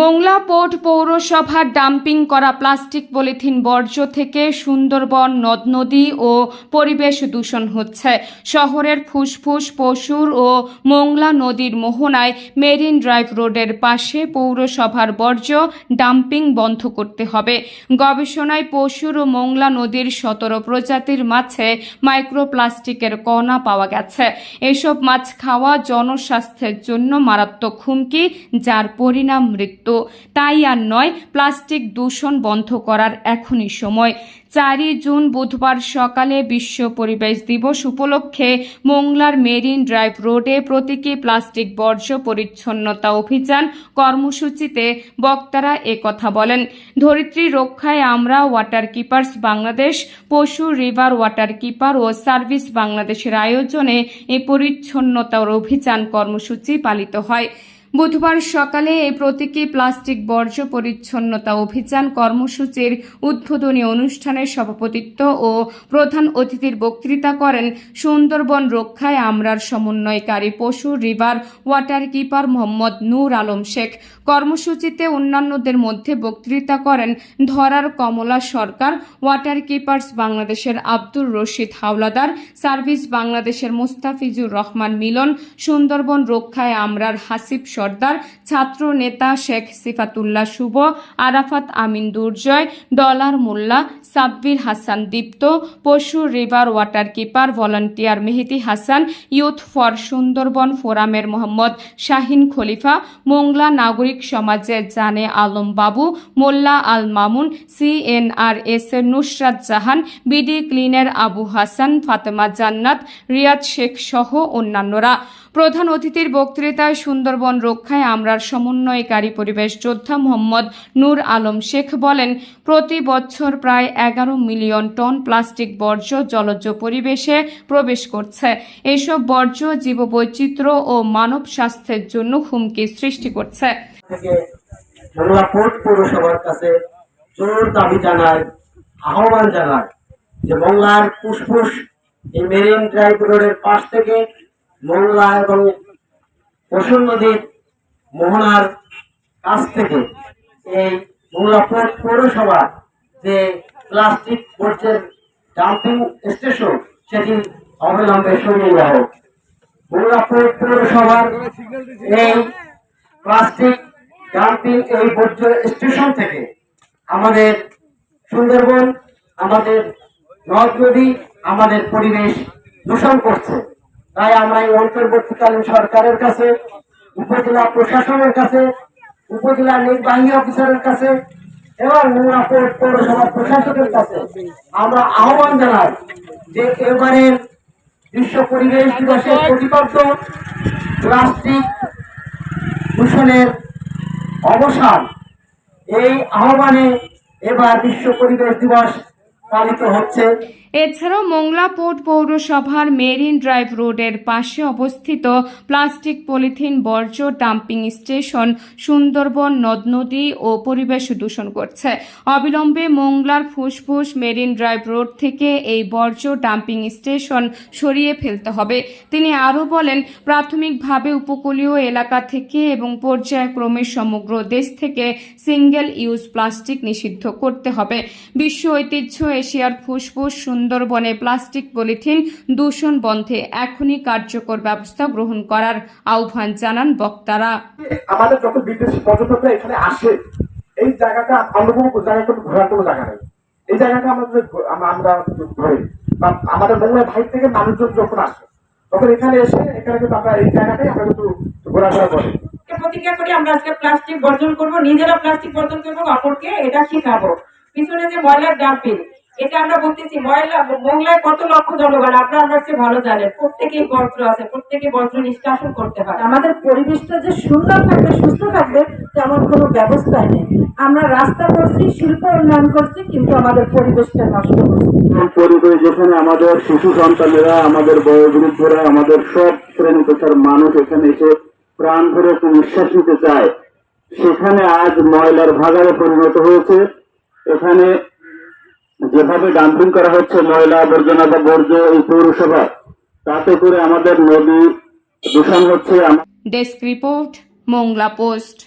Mongla port পৌরসভার dumping করা plastic polythene বর্জ্য থেকে সুন্দরবন, নদ নদী ও পরিবেশ দূষণ হচ্ছে। শহরের ফুসফুস, পশুর ও মোংলা নদীর মোহনায় মেরিন ড্রাইভ রোডের পাশে পৌরসভার বর্জ্য ডাম্পিং বন্ধ করতে হবে। গবেষণায় পশুর ও মোংলা নদীর সতেরো প্রজাতির মাছে মাইক্রোপ্লাস্টিকের কণা পাওয়া গেছে। এসব মাছ খাওয়া জনস্বাস্থ্যের জন্য মারাত্মক হুমকি, যার পরিণাম মৃত্যু। তাই আর নয়, প্লাস্টিক দূষণ বন্ধ করার এখনই সময়। চারই জুন বুধবার সকালে বিশ্ব পরিবেশ দিবস উপলক্ষে মোংলার মেরিন ড্রাইভ রোডে প্রতীকী প্লাস্টিক বর্জ্য পরিচ্ছন্নতা অভিযান কর্মসূচিতে বক্তারা কথা বলেন, ধরিত্রী রক্ষায় আমরা water keepers Bangladesh, Pashur river water keeper ও সার্ভিস বাংলাদেশের আয়োজনে এ পরিচ্ছন্নতার অভিযান কর্মসূচি পালিত হয়। বুধবার সকালে এই প্রতীকী প্লাস্টিক বর্জ্য পরিচ্ছন্নতা অভিযান কর্মসূচির উদ্বোধনী অনুষ্ঠানে সভাপতিত্ব ও প্রধান অতিথির বক্তৃতা করেন সুন্দরবন রক্ষায় আমরার সমন্বয়কারী Pashur river water keeper Mohammad Nur Alam Sheikh. কর্মসূচিতে অন্যান্যদের মধ্যে বক্তৃতা করেন ধরার কমলা সরকার, ওয়াটার কিপার্স বাংলাদেশের আব্দুর রশিদ হাওলাদার, সার্ভিস বাংলাদেশের মুস্তাফিজুর রহমান মিলন, সুন্দরবন রক্ষায় আমরার হাসিব সর্দার, ছাত্র নেতা Sheikh Sifatullah Shuvo, Arafat Amin Durjoy, Dollar Molla, Sabbir Hasan Dipto, Pashur river water keeper volunteer Mehedi Hasan, youth for Sundarban ফোরামের মোহাম্মদ শাহিন খলিফা, মোংলা নাগরিক সমাজের জানে আলম বাবু, মোল্লা আল মামুন সিএনআরএস এর নুসরাত জাহান বিডি ক্লিনের আবু হাসান, ফাতেমা জান্নাত, রিয়াদ শেখ সহ অন্যান্যরা। প্রধান অতিথির বক্তৃতায় সুন্দরবন রক্ষায় আমরার সমন্বয়কারী পরিবেশ যোদ্ধা মোহাম্মদ নূর আলম শেখ বলেন, প্রতি বছর প্রায় এগারো মিলিয়ন টন প্লাস্টিক বর্জ্য জলজ পরিবেশে প্রবেশ করছে। এসব বর্জ্য জীববৈচিত্র্য ও মানব স্বাস্থ্যের জন্য হুমকি সৃষ্টি করছে। আহ্বান জানায় যে মোংলার ফুসফুস এই মেরিন ড্রাইভ রোডের পাশ থেকে মোংলা এবং পশুর নদীর মোহনার কাছ থেকে এই মোংলা পৌরসভা যে প্লাস্টিক বর্জ্যের ডাম্পিং স্টেশন, সেটি অবিলম্বে সরিয়ে দেওয়া হোক। মোংলা পৌরসভার এই প্লাস্টিক ডাম্পিং এই বর্জ্য স্টেশন থেকে আমাদের সুন্দরবন, আমাদের নদ নদী আমাদের পরিবেশ দূষণ করছে। তাই আমরা এই অন্তর্বর্তীকালীন সরকারের কাছে, উপজেলা প্রশাসনের কাছে, উপজেলা নির্বাহী অফিসারের কাছে এবং নোংরাপুর পৌরসভা প্রশাসকের কাছে আমরা আহ্বান জানাই যে এবারের বিশ্ব পরিবেশ দিবসের প্রতিপাদ্য প্লাস্টিক দূষণের অবসান। এই আহ্বানে এবার বিশ্ব পরিবেশ দিবস পালিত হচ্ছে। এছাড়াও মোংলা পোর্ট পৌরসভার মেরিন ড্রাইভ রোডের পাশে অবস্থিত প্লাস্টিক পলিথিন বর্জ্য ডাম্পিং স্টেশন সুন্দরবন নদ নদী ও পরিবেশ দূষণ করছে। অবিলম্বে মোংলার ফুসফুস মেরিন ড্রাইভ রোড থেকে এই বর্জ্য ডাম্পিং স্টেশন সরিয়ে ফেলতে হবে। তিনি আরও বলেন, প্রাথমিকভাবে উপকূলীয় এলাকা থেকে এবং পর্যায়ক্রমে সমগ্র দেশ থেকে সিঙ্গেল ইউজ প্লাস্টিক নিষিদ্ধ করতে হবে। বিশ্ব ঐতিহ্য এশিয়ার ফুসফুস সুন্দরবনে প্লাস্টিক পলিথিন দূষণ বন্ধে এখনই কার্যকর ব্যবস্থা গ্রহণ করার আহ্বান জানান বক্তারা। আমাদের যত বিদেশি পর্যটকরা এখানে আসে এই জায়গাটা অন্য কোনো ঘোরার কোনো জায়গা নেই। এই জায়গাটা আমাদের আমরা ঘুরি আমাদের মোংলা ভাই থেকে মানুষজন যখন আসে তখন এখানে এসে এখানে কিন্তু আমরা এই জায়গাটাই আমরা কিন্তু ঘোরাফেরা করি। প্রতিজ্ঞা করি আমরা আজকে প্লাস্টিক বর্জন করব নিজেরা প্লাস্টিক বর্জন করব অপরকে এটা শিখাবো। পিছনে যে ময়লার ডাম্পিং এটা আমরা বলতেছি ময়লা মোংলায় কত লক্ষ জনগণ আপনারা আমার চেয়ে ভালো জানেন প্রত্যেকেই বর্জ্য আছে প্রত্যেকে বর্জ্য নিষ্কাশন করতে হয়। আমাদের পরিবেশটা যে সুন্দর থাকবে সুস্থ থাকবে তেমন কোনো ব্যবস্থাই নেই। আমরা রাস্তা করছি শিল্প উন্নয়ন করছি কিন্তু আমাদের পরিবেশটা নষ্ট করছি। পরিবেশ যেখানে আমাদের শিশু সন্তানেরা আমাদের বয়োবৃদ্ধরা আমাদের সব শ্রেণি পেশার মানুষ এখানে এসে প্রাণ ভরে নিঃশ্বাস নিতে চায়। সেখানে আজ ময়লার ভাগারে পরিণত হয়েছে। এখানে যেভাবে ডাম্পিং করা হচ্ছে, ময়লা আবর্জনা বা বর্জ্য এই পৌরসভা, তাতে করে আমাদের নদী দূষণ হচ্ছে ডেস্ক রিপোর্ট, মোংলা পোস্ট।